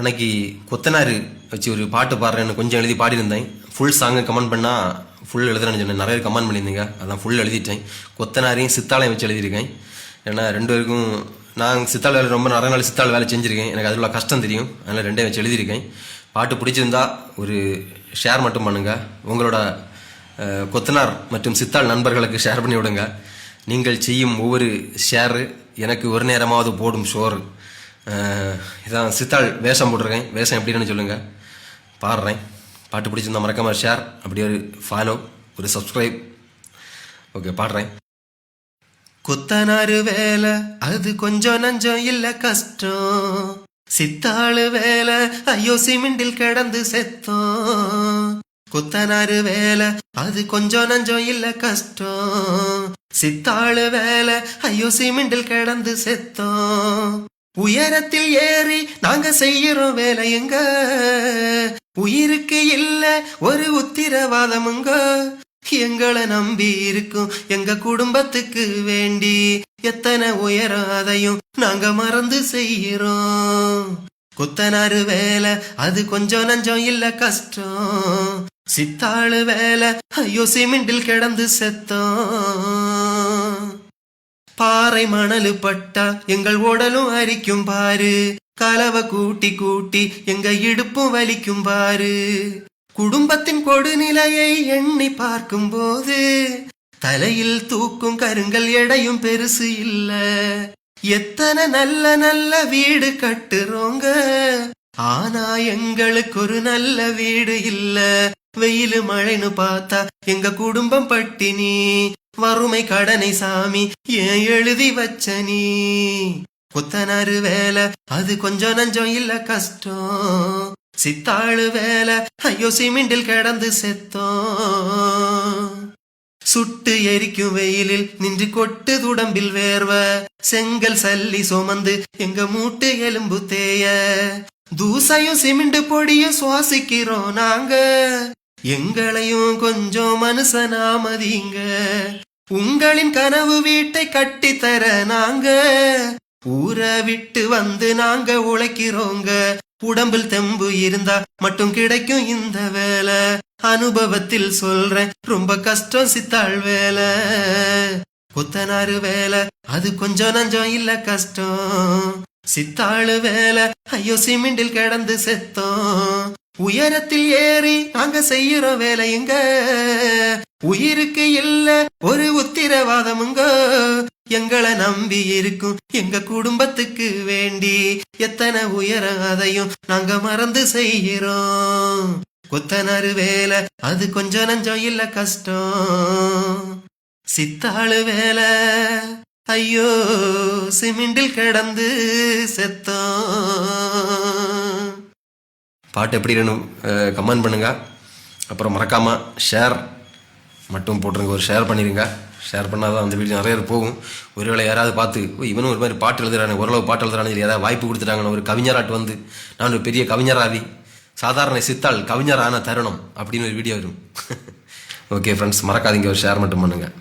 அன்னைக்கு கொத்தனார் வச்சு ஒரு பாட்டு பாடுறேன்னு கொஞ்சம் எழுதி பாடியிருந்தேன். ஃபுல் சாங்கை கமெண்ட் பண்ணால் ஃபுல் எழுதுறேன்னு சொன்னேன். நிறைய கமெண்ட் பண்ணியிருந்தீங்க. அதான் ஃபுல் எழுதிட்டேன். கொத்தனாரையும் சித்தாளையும் வச்சு எழுதியிருக்கேன். ஏன்னா ரெண்டு பேருக்கும் நான் சித்தாள் வேலை ரொம்ப நிறைய நாள் சித்தாள் வேலை செஞ்சுருக்கேன். எனக்கு அதில் உள்ள கஷ்டம் தெரியும். அதனால் ரெண்டையும் வச்சு எழுதியிருக்கேன். பாட்டு பிடிச்சிருந்தா ஒரு ஷேர் மட்டும் பண்ணுங்க. உங்களோட கொத்தனார் மற்றும் சித்தாள் நண்பர்களுக்கு ஷேர் பண்ணி விடுங்க. நீங்கள் செய்யும் ஒவ்வொரு ஷேரு எனக்கு ஒரு நேரமாவது போடும் ஷோரு இதான் சித்தாள் வேஷம் போட்டிருக்கேன். வேஷம் எப்படின்னு சொல்லுங்கள் பாடுறேன். பாட்டு பிடிச்சிருந்தா மறக்காம ஷேர் அப்படி ஒரு ஃபாலோ ஒரு சப்ஸ்கிரைப் ஓகே பாடுறேன். கொத்தனாரு வேலை அது கொஞ்சம் நஞ்சம் இல்ல கஷ்டம். சித்தாளு வேலை ஐயோ சிமெண்டில் கிடந்து செத்தோம். கொத்தனாரு வேலை அது கொஞ்சம் நஞ்சம் இல்ல கஷ்டம். சித்தாளு வேலை ஐயோ சிமெண்டில் கிடந்து செத்தோம். உயரத்தில் ஏறி நாங்க செய்யறோம் வேலையுங்க உயிருக்கு இல்ல ஒரு உத்திரவாதமுங்க எங்களை நம்பி இருக்கும் எங்க குடும்பத்துக்கு வேண்டி எத்தனை உயராதையும் அதையும் நாங்க மறந்து செய்யறோம். குத்தனாறு வேலை அது கொஞ்சம் நஞ்சம் இல்ல கஷ்டம். சித்தாளு வேலை ஐயோ சிமெண்டில் கிடந்து செத்தோம். பாறை மணலு பட்டா எங்கள் உடலும் அரிக்கும் பாரு கலவை கூட்டி கூட்டி எங்க இடுப்பும் வலிக்கும் பாரு குடும்பத்தின் கொடுநிலையை எண்ணி பார்க்கும் போது தலையில் தூக்கும் கருங்கள் எடையும் பெருசு இல்ல. எத்தனை நல்ல நல்ல வீடு கட்டுறோங்க. ஆனா எங்களுக்கு ஒரு நல்ல வீடு இல்ல. வெயிலு மழைன்னு பார்த்தா எங்க குடும்பம் பட்டினி. வறுமை கடனை சாமி ஏன் எழுதி வச்ச நீ? புத்தனரு வேலை அது கொஞ்சம் நஞ்சம் இல்ல கஷ்டம். சித்தாளு வேலை ஐயோ சிமிண்டில் கிடந்து செத்தோம். சுட்டு எரிக்கும் வெயிலில் நின்று கொட்டு துடம்பில் வேர்வ. செங்கல் சல்லி சுமந்து எங்க மூட்டு எலும்பு தேய. தூசையும் சிமெண்ட் பொடியும் சுவாசிக்கிறோம் நாங்க. எங்களையும் கொஞ்சம் மனுஷனாமதிங்க உங்களின் கனவு வீட்டை கட்டித்தர நாங்க. ஊரை விட்டு வந்து நாங்க உழைக்கிறோங்க. உடம்பில் தெம்பு இருந்தா மட்டும் கிடைக்கும் இந்த வேலை. அனுபவத்தில் சொல்றேன் ரொம்ப கஷ்டம் சித்தாள் வேலை. புத்தனாரு வேலை அது கொஞ்சம் நஞ்சம் இல்ல கஷ்டம். சித்தாளு வேலை ஐயோ சிமெண்டில் கிடந்து செத்தோம். உயரத்தில் ஏறி நாங்க செய்யறோம் வேலையுங்க உயிருக்கு இல்ல ஒரு உத்திரவாதமுங்க. எங்களை நம்பி இருக்கும் எங்க குடும்பத்துக்கு வேண்டி எத்தனை உயரம் அதையும் நாங்க மறந்து செய்கிறோம். கொத்தனாரு வேலை அது கொஞ்சம் நஞ்சம் இல்ல கஷ்டம். சித்தாளு வேலை ஐயோ சிமெண்டில் கிடந்து செத்தோம். பாட்டு எப்படி வேணும் கமெண்ட் பண்ணுங்க. அப்புறம் மறக்காம ஷேர் மட்டும் போட்டுருங்க ஒரு ஷேர் பண்ணிடுங்க ஷேர் பண்ணால் தான் அந்த வீடியோ நிறைய பேர் போகும். ஒருவேளை யாராவது பார்த்து ஓ இவனும் ஒரு மாதிரி பாட்டு எழுதுறானு ஓரளவு பாட்டு எழுதுறானு சொல்லி ஏதாவது வாய்ப்பு கொடுத்துட்டாங்கன்னு ஒரு கவிஞராட்டு வந்து நான் ஒரு பெரிய கவிஞராவி சாதாரண சித்தாள் கவிஞரான தருணம் அப்படின்னு ஒரு வீடியோ வரும். ஓகே ஃப்ரெண்ட்ஸ் மறக்காதீங்க ஒரு ஷேர் மட்டும் பண்ணுங்கள்